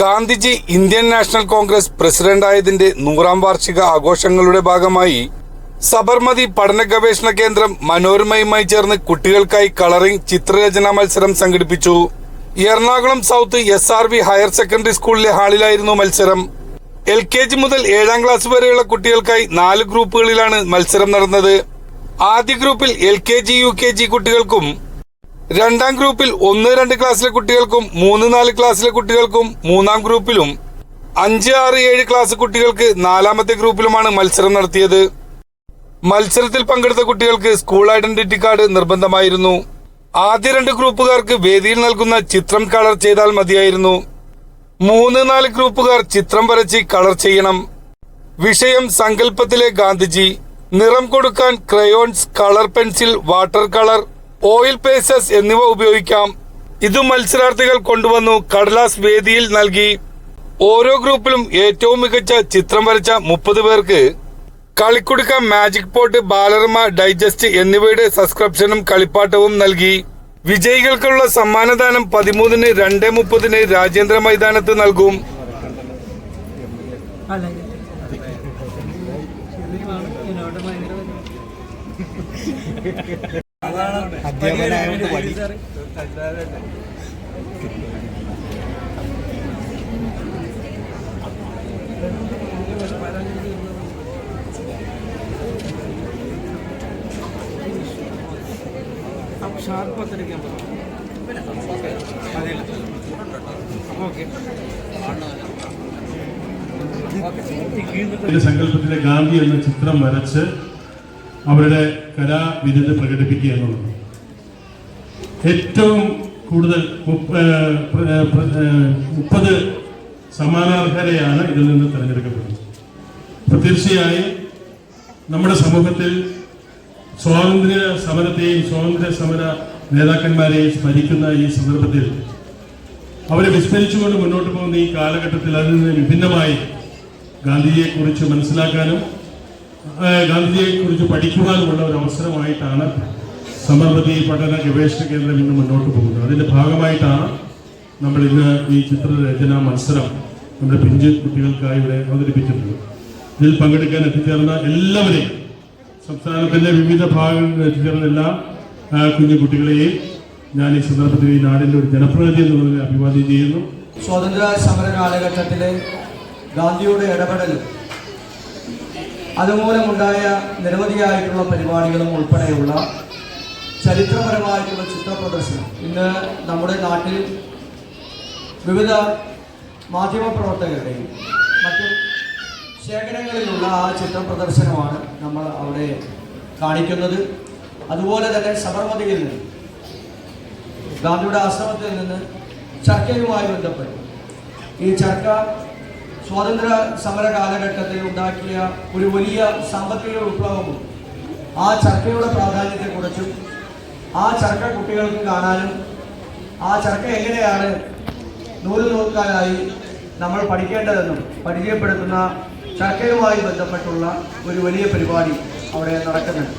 ഗാന്ധിജി ഇന്ത്യൻ നാഷണൽ കോൺഗ്രസ് പ്രസിഡന്റായതിന്റെ നൂറാം വാർഷിക ആഘോഷങ്ങളുടെ ഭാഗമായി സബർമതി പഠന ഗവേഷണ കേന്ദ്രം മനോരമയുമായി ചേർന്ന് കുട്ടികൾക്കായി കളറിംഗ് ചിത്രരചനാ മത്സരം സംഘടിപ്പിച്ചു. Ernakulam south S R V higher secondary സ്കൂളിലെ ഹാളിലായിരുന്നു മത്സരം. എൽ കെ ജി മുതൽ ഏഴാം ക്ലാസ് വരെയുള്ള കുട്ടികൾക്കായി നാല് ഗ്രൂപ്പുകളിലാണ് മത്സരം നടന്നത്. ആദ്യ ഗ്രൂപ്പിൽ L K G U K G കുട്ടികൾക്കും രണ്ടാം ഗ്രൂപ്പിൽ ഒന്ന് രണ്ട് ക്ലാസ്സിലെ കുട്ടികൾക്കും മൂന്ന് നാല് ക്ലാസ്സിലെ കുട്ടികൾക്കും മൂന്നാം ഗ്രൂപ്പിലും അഞ്ച് ആറ് ഏഴ് ക്ലാസ് കുട്ടികൾക്ക് നാലാമത്തെ ഗ്രൂപ്പിലുമാണ് മത്സരം നടത്തിയത്. മത്സരത്തിൽ പങ്കെടുത്ത കുട്ടികൾക്ക് സ്കൂൾ ഐഡന്റിറ്റി കാർഡ് നിർബന്ധമായിരുന്നു. ആദ്യ രണ്ട് ഗ്രൂപ്പുകാർക്ക് വേദിയിൽ നൽകുന്ന ചിത്രം കളർ ചെയ്താൽ മതിയായിരുന്നു. മൂന്ന് നാല് ഗ്രൂപ്പുകാർ ചിത്രം വരച്ച് കളർ ചെയ്യണം. വിഷയം സങ്കല്പത്തിലെ ഗാന്ധിജി. നിറം കൊടുക്കാൻ crayons colour pencil water colour oil paces എന്നിവ ഉപയോഗിക്കാം. ഇത് മത്സരാർത്ഥികൾ കൊണ്ടുവന്നു കടലാസ് വേദിയിൽ നൽകി. ഓരോ ഗ്രൂപ്പിലും ഏറ്റവും മികച്ച ചിത്രം വരച്ച മുപ്പത് പേർക്ക് Kalikkudukka magic pot Balarama digest എന്നിവയുടെ സബ്സ്ക്രിപ്ഷനും കളിപ്പാട്ടവും നൽകി. വിജയികൾക്കുള്ള സമ്മാനദാനം പതിമൂന്നിന് രണ്ട് മുപ്പതിന് രാജേന്ദ്ര മൈതാനത്ത് നൽകും. അല്ല പത്തിരിക്കാൻ ഓക്കെ സങ്കല്പത്തിലെ ഗാന്ധി എന്ന ചിത്രം വരച്ച് അവരുടെ കലാവിരുദ്ധ പ്രകടിപ്പിക്കുക എന്നുള്ളത്. ഏറ്റവും കൂടുതൽ മുപ്പത് സമ്മാനാർഹരെയാണ് ഇതിൽ നിന്ന് തിരഞ്ഞെടുക്കപ്പെടുന്നത്. അപ്പൊ തീർച്ചയായും നമ്മുടെ സമൂഹത്തിൽ സ്വാതന്ത്ര്യ സമരത്തെയും സ്വാതന്ത്ര്യ സമര നേതാക്കന്മാരെയും സ്മരിക്കുന്ന ഈ സന്ദർഭത്തിൽ അവരെ വിസ്മരിച്ചുകൊണ്ട് മുന്നോട്ട് പോകുന്ന ഈ കാലഘട്ടത്തിൽ അതിൽ നിന്ന് വിഭിന്നമായി ഗാന്ധിജിയെ കുറിച്ച് മനസ്സിലാക്കാനും ഗാന്ധിജിയെ കുറിച്ച് പഠിക്കുവാനുമുള്ള ഒരു അവസരമായിട്ടാണ് സമർമതി പഠന ഗവേഷണ കേന്ദ്രം ഇന്ന് മുന്നോട്ട് പോകുന്നത് അതിന്റെ ഭാഗമായിട്ടാണ് നമ്മൾ ഇന്ന് ഈ ചിത്രരചനാ മത്സരം നമ്മുടെ പിഞ്ചു കുട്ടികൾക്കായി ഇവിടെ അവതരിപ്പിച്ചിട്ടുള്ളത്. ഇതിൽ പങ്കെടുക്കാൻ എത്തിച്ചേർന്ന എല്ലാവരെയും സംസ്ഥാനത്തിന്റെ വിവിധ ഭാഗങ്ങളിൽ എത്തിച്ചേർന്ന എല്ലാ കുഞ്ഞു കുട്ടികളെയും ഞാൻ ഈ സന്ദർഭത്തിൽ ഈ നാടിന്റെ ഒരു ജനപ്രതിനിധി എന്നുള്ളതിനെ അഭിവാദ്യം ചെയ്യുന്നു. സ്വാതന്ത്ര്യ സമര കാലഘട്ടത്തിലെ ഗാന്ധിയുടെ ഇടപെടൽ അതുമൂലമുണ്ടായ നിരവധിയായിട്ടുള്ള പരിപാടികളും ഉൾപ്പെടെയുള്ള ചരിത്രപരമായിട്ടുള്ള ചിത്ര പ്രദർശനം ഇന്ന് നമ്മുടെ നാട്ടിൽ വിവിധ മാധ്യമപ്രവർത്തകരുടെയും മറ്റു ശേഖരങ്ങളിലുള്ള ആ ചിത്ര പ്രദർശനമാണ് നമ്മൾ അവിടെ കാണിക്കുന്നത്. അതുപോലെ തന്നെ സബർമതിയിൽ നിന്ന് ഗാന്ധിയുടെ ആശ്രമത്തിൽ നിന്ന് ചർക്കയുമായി ബന്ധപ്പെട്ട് ഈ ചർക്ക സ്വാതന്ത്ര്യ സമര കാലഘട്ടത്തിൽ ഉണ്ടാക്കിയ ഒരു വലിയ സാമ്പത്തിക വിപ്ലവവും ആ ചർക്കയുടെ പ്രാധാന്യത്തെക്കുറിച്ചും ആ ചർക്ക കുട്ടികൾക്ക് കാണാനും ആ ചർക്ക എങ്ങനെയാണ് നൂൽ നോക്കാനായി നമ്മൾ പഠിക്കേണ്ടതെന്നും പരിചയപ്പെടുത്തുന്ന ചർക്കയുമായി ബന്ധപ്പെട്ടുള്ള ഒരു വലിയ പരിപാടി അവിടെ നടക്കുന്നുണ്ട്.